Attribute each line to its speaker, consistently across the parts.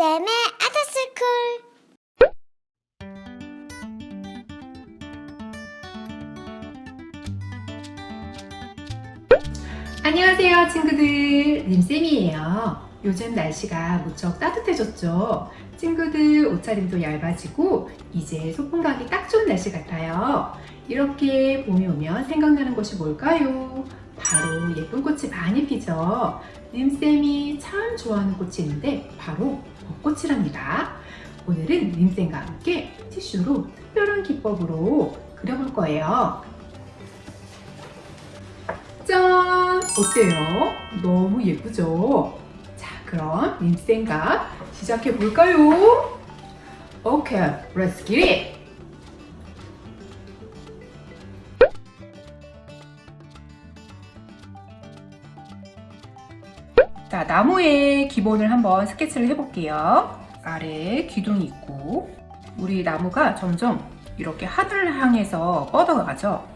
Speaker 1: 림쌤의 아저씨쿨.
Speaker 2: 안녕하세요 친구들. 림쌤이에요. 요즘 날씨가 무척 따뜻해졌죠? 친구들 옷차림도 얇아지고 이제 소풍 가기 딱 좋은 날씨 같아요. 이렇게 봄이 오면 생각나는 것이 뭘까요? 바로 예쁜 꽃이 많이 피죠 림쌤이 참 좋아하는 꽃이 있는데 바로 벚꽃이랍니다 오늘은 림쌤과 함께 티슈로 특별한 기법으로 그려볼 거예요 짠! 어때요? 너무 예쁘죠? 자, 그럼 림쌤과 시작해 볼까요? 오케이, let's get it! 자, 나무의 기본을 한번 스케치를 해볼게요. 아래 기둥이 있고, 우리 나무가 점점 이렇게 하늘을 향해서 뻗어가죠.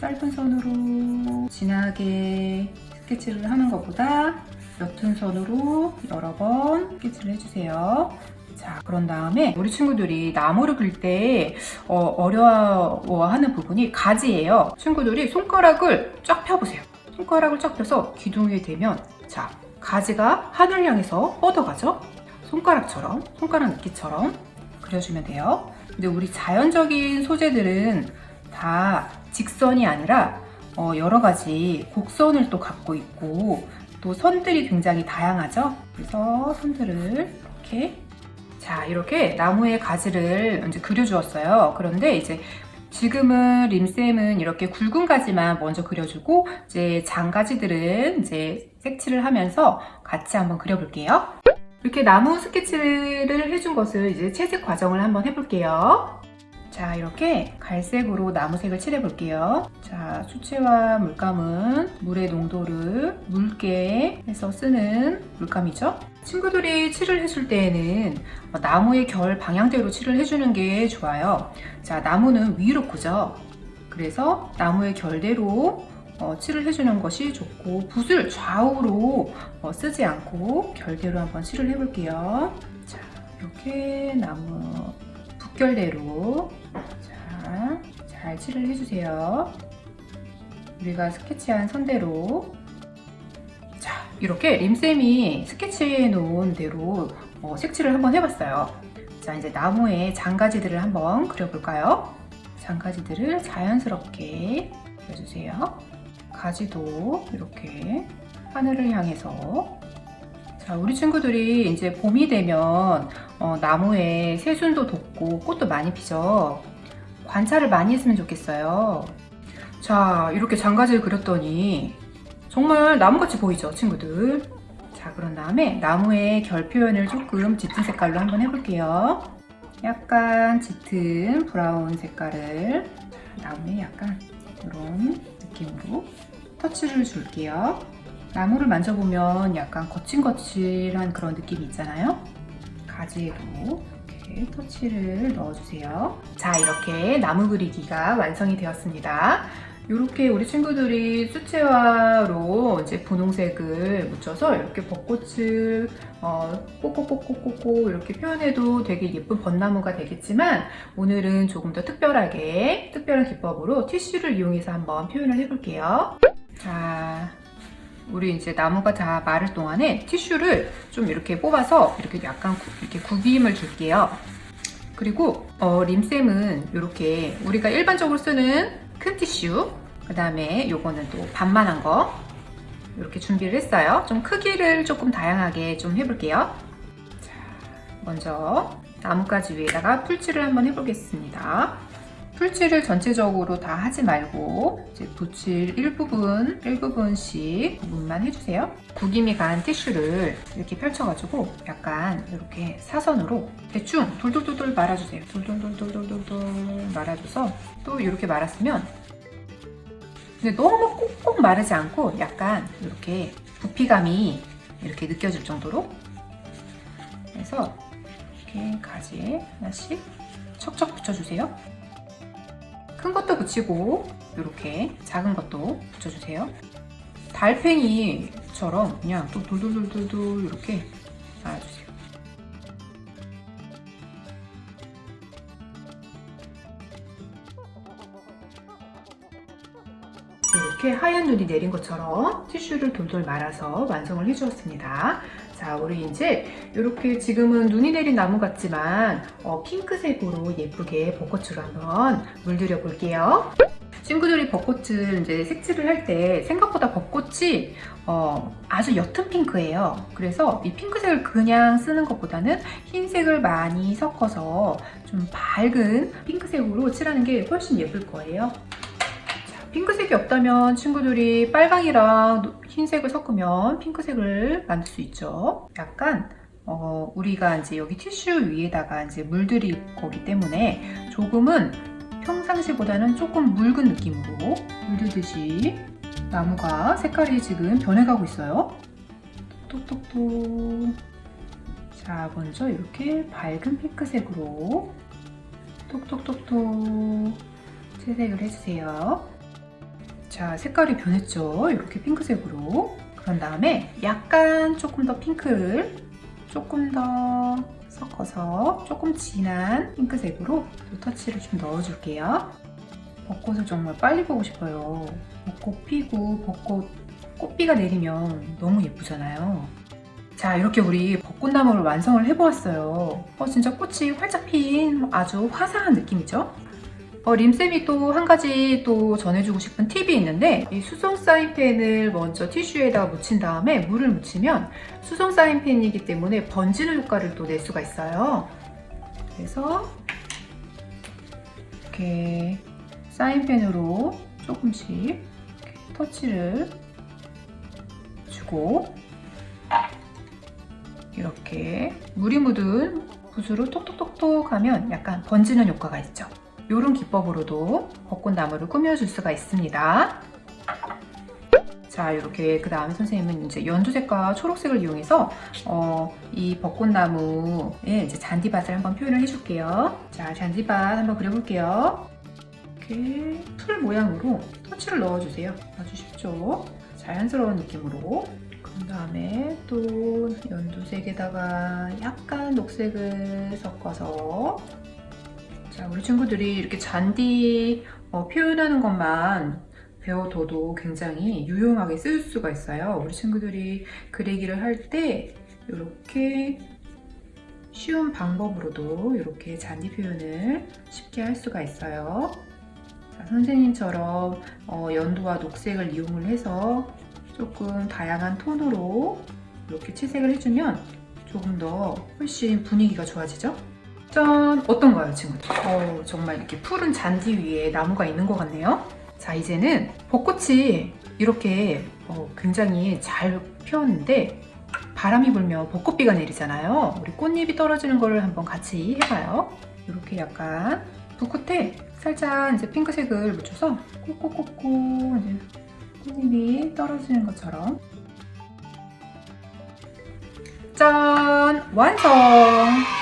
Speaker 2: 짧은 선으로 진하게 스케치를 하는 것보다 옅은 선으로 여러 번 스케치를 해주세요. 자, 그런 다음에 우리 친구들이 나무를 그릴 때 어, 려워하는 부분이 가지예요. 친구들이 손가락을 쫙 펴보세요. 손가락을 쫙 펴서 기둥 위에 대면 자, 가지가 하늘 향해서 뻗어가죠? 손가락처럼, 손가락 느끼처럼 그려주면 돼요. 근데 우리 자연적인 소재들은 다 직선이 아니라 어, 여러 가지 곡선을 또 갖고 있고 또 선들이 굉장히 다양하죠. 그래서 선들을 이렇게 자 이렇게 나무의 가지를 이제 그려주었어요. 그런데 이제 지금은 림쌤은 이렇게 굵은 가지만 먼저 그려주고 이제 장가지들은 이제 색칠을 하면서 같이 한번 그려볼게요. 이렇게 나무 스케치를 해준 것을 이제 채색 과정을 한번 해볼게요. 자, 이렇게 갈색으로 나무색을 칠해 볼게요. 자, 수채화 물감은 물의 농도를 묽게 해서 쓰는 물감이죠. 친구들이 칠을 해줄 때에는 어, 나무의 결 방향대로 칠을 해주는 게 좋아요. 자, 나무는 위로 크죠. 그래서 나무의 결대로 어, 칠을 해주는 것이 좋고 붓을 좌우로 어, 쓰지 않고 결대로 한번 칠을 해볼게요. 자, 이렇게 나무 붓결대로 자, 잘 칠을 해주세요. 우리가 스케치한 선대로 자, 이렇게 림쌤이 스케치해 놓은 대로 어, 색칠을 한번 해봤어요. 자, 이제 나무의 장가지들을 한번 그려볼까요? 장가지들을 자연스럽게 그려주세요. 가지도 이렇게 하늘을 향해서 자, 우리 친구들이 이제 봄이 되면 어, 나무에 새순도 돋고 꽃도 많이 피죠. 관찰을 많이 했으면 좋겠어요. 자, 이렇게 장가지를 그렸더니 정말 나무같이 보이죠, 친구들? 자, 그런 다음에 나무의 결 표현을 조금 짙은 색깔로 한번 해볼게요. 약간 짙은 브라운 색깔을 나무에 약간 이런 느낌으로 터치를 줄게요. 나무를 만져보면 약간 거칠거칠한 그런 느낌이 있잖아요. 가지에도 이렇게 터치를 넣어주세요. 자, 이렇게 나무 그리기가 완성이 되었습니다. 이렇게 우리 친구들이 수채화로 이제 분홍색을 묻혀서 이렇게 벚꽃을 어, 꼭꼭꼭꼭꼭꼭 이렇게 표현해도 되게 예쁜 벚나무가 되겠지만 오늘은 조금 더 특별하게 특별한 기법으로 티슈를 이용해서 한번 표현을 해볼게요. 자, 우리 이제 나무가 다 마를 동안에 티슈를 좀 이렇게 뽑아서 이렇게 약간 구, 이렇게 구김을 줄게요. 그리고 어, 림쌤은 이렇게 우리가 일반적으로 쓰는 큰 티슈, 그 다음에 요거는 또 반만한 거 이렇게 준비를 했어요. 좀 크기를 조금 다양하게 좀 해볼게요. 자, 먼저 나뭇가지 위에다가 풀칠을 한번 해보겠습니다. 풀칠을 전체적으로 다 하지 말고 이제 붓을 일부분, 일부분씩 부분만 해주세요. 구김이 간 티슈를 이렇게 펼쳐가지고 약간 이렇게 사선으로 대충 돌돌돌돌 말아주세요. 돌돌돌돌돌돌 말아줘서 또 이렇게 말았으면 근데 너무 꼭꼭 마르지 않고 약간 이렇게 부피감이 이렇게 느껴질 정도로 그래서 이렇게 가지에 하나씩 척척 붙여주세요. 큰 것도 붙이고 이렇게 작은 것도 붙여주세요. 달팽이처럼 그냥 또 돌돌돌돌돌 이렇게 말아주세요. 이렇게 하얀 눈이 내린 것처럼 티슈를 돌돌 말아서 완성을 해주었습니다. 자, 우리 이제 이렇게 지금은 눈이 내린 나무 같지만 어, 핑크색으로 예쁘게 벚꽃으로 한번 물들여 볼게요. 친구들이 벚꽃을 이제 색칠을 할 때 생각보다 벚꽃이 어, 아주 옅은 핑크예요. 그래서 이 핑크색을 그냥 쓰는 것보다는 흰색을 많이 섞어서 좀 밝은 핑크색으로 칠하는 게 훨씬 예쁠 거예요. 자, 핑크색이 없다면 친구들이 빨강이랑 노- 흰색을 섞으면 핑크색을 만들 수 있죠. 약간 어, 우리가 이제 여기 티슈 위에다가 이제 물들일 거기 때문에 조금은 평상시보다는 조금 묽은 느낌으로 물들듯이 나무가 색깔이 지금 변해가고 있어요. 똑똑똑. 자, 먼저 이렇게 밝은 핑크색으로 똑똑똑똑 채색을 해주세요. 자, 색깔이 변했죠? 이렇게 핑크색으로. 그런 다음에 약간 조금 더 핑크를 조금 더 섞어서 조금 진한 핑크색으로 또 터치를 좀 넣어줄게요. 벚꽃을 정말 빨리 보고 싶어요. 벚꽃 피고 벚꽃 꽃비가 내리면 너무 예쁘잖아요. 자, 이렇게 우리 벚꽃나무를 완성을 해보았어요. 어, 진짜 꽃이 활짝 핀 아주 화사한 느낌이죠? 어, 림쌤이 또 한 가지 또 전해주고 싶은 팁이 있는데 이 수성 사인펜을 먼저 티슈에다가 묻힌 다음에 물을 묻히면 수성 사인펜이기 때문에 번지는 효과를 또 낼 수가 있어요. 그래서 이렇게 사인펜으로 조금씩 터치를 주고 이렇게 물이 묻은 붓으로 톡톡톡톡 하면 약간 번지는 효과가 있죠. 이런 기법으로도 벚꽃나무를 꾸며줄 수가 있습니다. 자, 이렇게 그 다음에 선생님은 이제 연두색과 초록색을 이용해서 어, 이 벚꽃나무에 이제 잔디밭을 한번 표현을 해줄게요. 자, 잔디밭 한번 그려볼게요. 이렇게 풀 모양으로 터치를 넣어주세요. 아주 쉽죠? 자연스러운 느낌으로. 그 다음에 또 연두색에다가 약간 녹색을 섞어서 자, 우리 친구들이 이렇게 잔디 어, 표현하는 것만 배워둬도 굉장히 유용하게 쓸 수가 있어요. 우리 친구들이 그리기를 할 때 이렇게 쉬운 방법으로도 이렇게 잔디 표현을 쉽게 할 수가 있어요. 자, 선생님처럼 어, 연두와 녹색을 이용을 해서 조금 다양한 톤으로 이렇게 채색을 해주면 조금 더 훨씬 분위기가 좋아지죠? 짠! 어떤가요, 친구들? 어, 정말 이렇게 푸른 잔디 위에 나무가 있는 것 같네요. 자, 이제는 벚꽃이 이렇게 어, 굉장히 잘 피었는데 바람이 불면 벚꽃비가 내리잖아요. 우리 꽃잎이 떨어지는 거를 한번 같이 해봐요. 이렇게 약간 벚꽃에 살짝 이제 핑크색을 묻혀서 꾹꾹꾹꾹 이제 꽃잎이 떨어지는 것처럼 짠! 완성!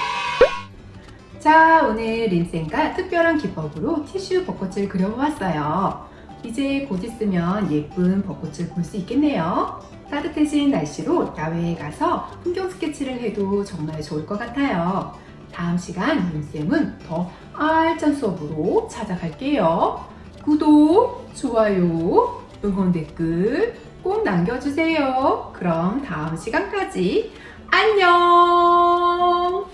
Speaker 2: 자, 오늘 림쌤과 특별한 기법으로 티슈 벚꽃을 그려보았어요. 이제 곧 있으면 예쁜 벚꽃을 볼 수 있겠네요. 따뜻해진 날씨로 야외에 가서 풍경 스케치를 해도 정말 좋을 것 같아요. 다음 시간 림쌤은 더 알찬 수업으로 찾아갈게요. 구독, 좋아요, 응원 댓글 꼭 남겨주세요. 그럼 다음 시간까지 안녕!